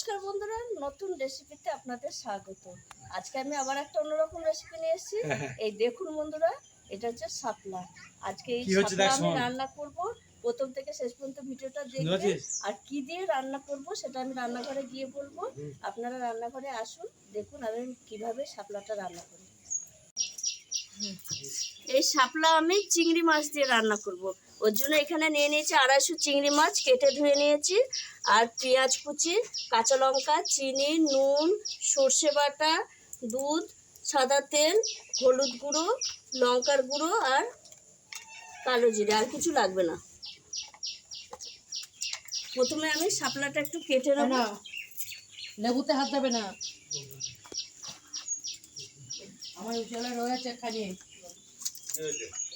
নমস্কার বন্ধুরা নতুন রেসিপিতে আপনাদের স্বাগত। আজকে আমি আবার একটা অন্যরকম রেসিপি নিয়ে এসেছি। এই দেখুন বন্ধুরা এটা হচ্ছে শাপলা আজকে এই সাপলা শাপলা আমি রান্না করব। প্রথম থেকে শেষ পর্যন্ত ভিডিওটা দেখবেন। আর কি দিয়ে রান্না করব সেটা আমি রান্নাঘরে গিয়ে বলব। আপনারা রান্নাঘরে আসুন দেখুন আমি কীভাবে শাপলাটা রান্না করি। এই শাপলা আমি চিংড়ি মাছ দিয়ে রান্না করব। ওর জন্য এখানে নিয়ে নিয়েছি আড়াইশো চিংড়ি মাছ, কেটে ধুয়ে নিয়েছি। আর পেঁয়াজ কুচি, কাঁচা লঙ্কা, চিনি, নুন, সর্ষে বাটা, দুধ, সাদা তেল, হলুদ গুঁড়ো, লঙ্কার গুঁড়ো আর কালো জিরে, আর কিছু লাগবে না। প্রথমে আমি শাপলাটা একটু কেটে নেব। লেবুতে হাত দেবে না। আমার উজালা রয়েছে খালি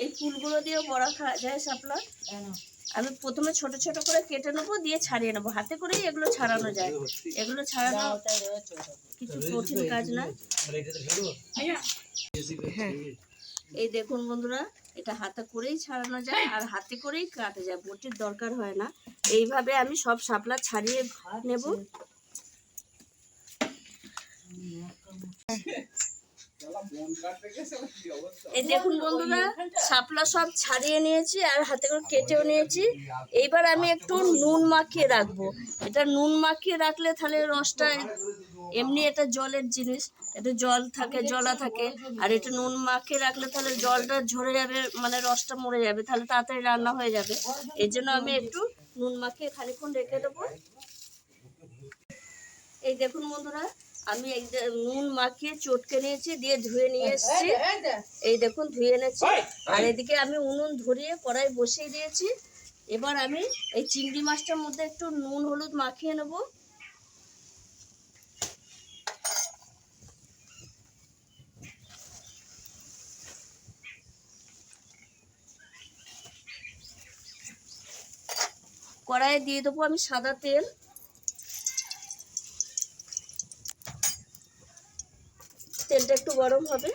এই ফুলগুলো দিয়েও বড়া খাওয়া যায় শাপলা? আমি প্রথমে ছোট ছোট করে কেটে নেব দিয়ে ছাড়িয়ে নেব। হাতে করেই এগুলো ছাড়ানো যায়। এগুলো ছাড়ানো। কিছু কঠিন কাজ না। হ্যাঁ। এই দেখুন বন্ধুরা এটা হাতে করেই ছাড়ানো যায় আর হাতে করেই কাটা যায়। বটির দরকার হয় না। এইভাবে আমি সব শাপলা ছাড়িয়ে নেব। এই দেখুন বন্ধুরা, শাপলা সব ছাড়িয়ে নিয়েছি আর হাতে করে কেটেও নিয়েছি। এইবার আমি একটু নুন মাখিয়ে রাখব। এটা নুন মাখিয়ে রাখলে তাহলে রসটা এমনি এটা জলের জিনিস এটা জল থাকে, জলা থাকে। আর এটা নুন মাখিয়ে রাখলে তাহলে জলটা ঝরে যাবে মানে রসটা মরে যাবে, তাহলে তাড়াতাড়ি রান্না হয়ে যাবে। এই জন্য আমি একটু নুন মাখিয়ে খানিক্ষণ রেখে দেবো। এই দেখুন বন্ধুরা আমি এই যে নুন মাখিয়ে চটকে নিয়েছি দিয়ে ধুয়ে নিয়ে এসেছি। এই এই দেখুন ধুয়ে এনেছি। আর এদিকে আমি উনুন ধরিয়ে কড়াই বসিয়ে দিয়েছি। এবার আমি এই চিংড়ি মাছটার মধ্যে একটু নুন হলুদ মাখিয়ে নেব। কড়াইয়ে দিয়ে দেবো আমি সাদা তেল। তেলটা একটু গরম হবে।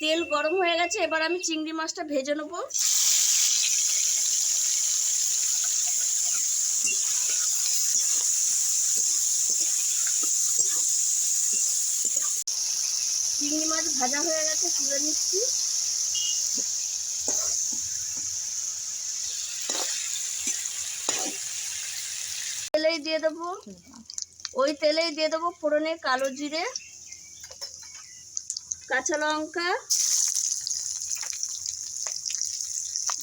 তেল গরম হয়ে গেছে, এবার আমি চিংড়ি মাছটা ভেজে নেব। চিংড়ি মাছ ভাজা হয়ে গেছে, তুলে নিচ্ছি। দিয়ে দেবো। ওই তেলেই দিয়ে দেবো ফোড়নে কালো জিরে, কাঁচা লঙ্কা,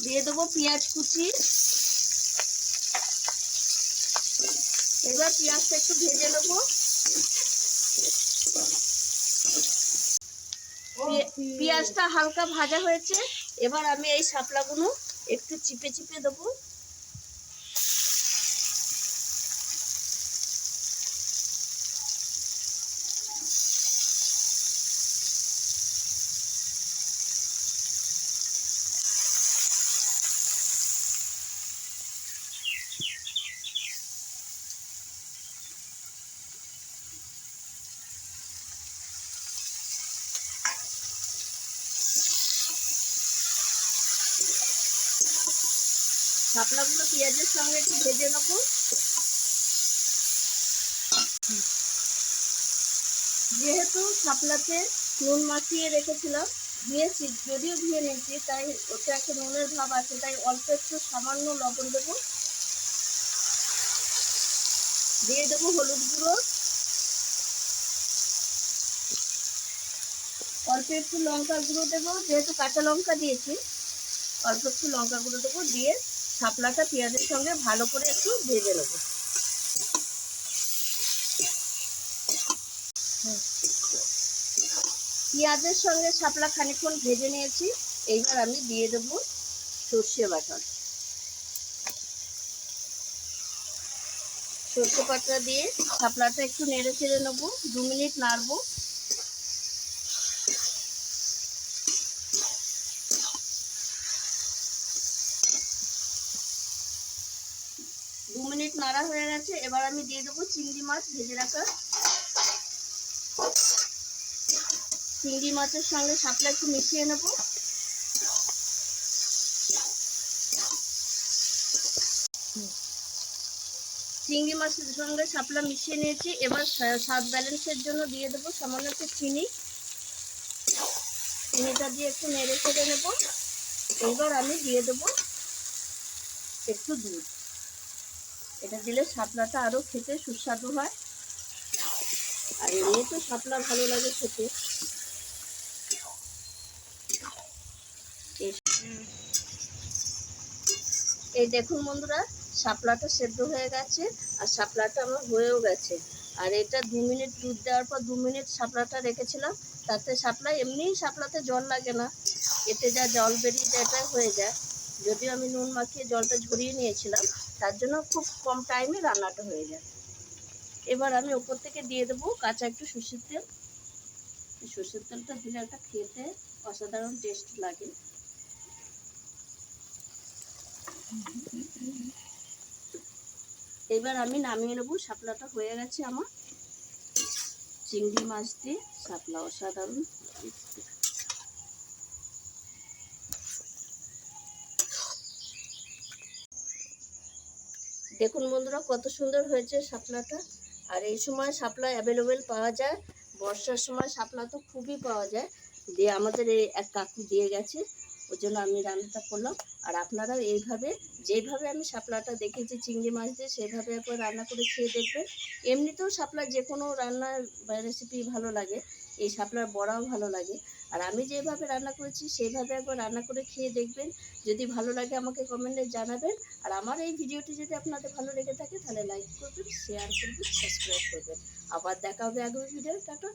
দিয়ে দেবো পেঁয়াজ কুচি। এবার পেঁয়াজটা একটু ভেজে নেব। পেঁয়াজটা হালকা ভাজা হয়েছে। এবার আমি এই শাপলাগুলো একটু চিপে চিপে দেবো। শাপলাগুলো পেঁয়াজের সঙ্গে একটু ভেজে নেব। যেহেতু শাপলাতে নুন মাখিয়ে রেখেছিলাম ধুয়েছি যদিও ধুয়ে নিয়েছি, তাই ওটা একটা নুনের ভাব আছে, তাই অল্প একটু সামান্য লবণ দেবো। দিয়ে দেবো হলুদ গুঁড়ো। অল্প একটু লঙ্কা গুঁড়ো দেবো, যেহেতু কাঁচা লঙ্কা দিয়েছি, অল্প একটু লঙ্কা গুঁড়ো দেবো, দিয়ে শাপলাটা পেঁয়াজের সঙ্গে ভালো করে একটু ভেজে নেব। পেঁয়াজের সঙ্গে শাপলা খানিকক্ষণ ভেজে নিয়েছি। এইবার আমি দিয়ে দেবো সর্ষে বাটা। সর্ষে বাটা দিয়ে শাপলাটা একটু নেড়ে চেড়ে নেব। দু মিনিট নাড়বো দু মিনিট নাড়া হয়ে গেছে, এবার আমি দিয়ে দেবো চিংড়ি মাছ ভেজে রাখা। চিংড়ি মাছের সঙ্গে শাপলা একটু মিশিয়ে নেব। চিংড়ি মাছের সঙ্গে শাপলা মিশিয়ে নিয়েছি, এবার স্বা- স্বাদ ব্যালেন্সের জন্য দিয়ে দেবো সামান্য একটু চিনি। চিনিটা দিয়ে একটু নেড়ে চেড়ে নেব। এবার আমি দিয়ে দেবো একটু দুধ। এটা দিলে শাপলাটা আরও খেতে সুস্বাদু হয়। আর এমনি তো শাপলা ভালো লাগে খেতে। এই- দেখুন বন্ধুরা, শাপলাটা সেদ্ধ হয়ে গেছে আর শাপলাটা আমার হয়েও গেছে। আর এটা দু মিনিট দুধ দেওয়ার পর দু মিনিট শাপলাটা রেখেছিলাম, তাতে শাপলা এমনিই শাপলাতে জল লাগে না। এতে যা জল বেরিয়ে যায় এটা হয়ে যায়। যদিও আমি নুন মাখিয়ে জলটা ঝরিয়ে নিয়েছিলাম, তার জন্য খুব কম টাইমে রান্নাটা হয়ে যায়। এবার আমি ওপর থেকে দিয়ে দেবো কাঁচা একটু সর্ষের তেল। সর্ষের তেলটা দিলে একটা খেতে অসাধারণ টেস্ট লাগে। এবার আমি নামিয়ে নেব, শাপলাটা হয়ে গেছে আমার। চিংড়ি মাছ দিয়ে শাপলা অসাধারণ। দেখুন বন্ধুরা, কত সুন্দর হয়েছে শাপলাটা। আর এই সময় শাপলা অ্যাভেলেবেল পাওয়া যায়। বর্ষার সময় শাপলা তো খুবই পাওয়া যায়। দিয়ে আমাদের এই এক কাকু দিয়ে গেছে ওই জন্য আমি রান্নাটা করলাম। আর আপনারা এইভাবে, যেভাবে আমি শাপলাটা দেখেছি চিংড়ি মাছ দিয়ে সেইভাবে একবার রান্না করে খেয়ে দেখবেন। এমনিতেও শাপলা যে কোনো রান্নার রেসিপি ভালো লাগে। এই শাপলার বড়াও ভালো লাগে। আর আমি যেভাবে রান্না করেছি সেইভাবে একবার রান্না করে খেয়ে দেখবেন। যদি ভালো লাগে আমাকে কমেন্টে জানাবেন। আর আমার এই ভিডিওটি যদি আপনাদের ভালো লেগে থাকে, তাহলে লাইক করবেন শেয়ার করবেন সাবস্ক্রাইব করবেন। আবার দেখা হবে আগামী ভিডিও টাটা।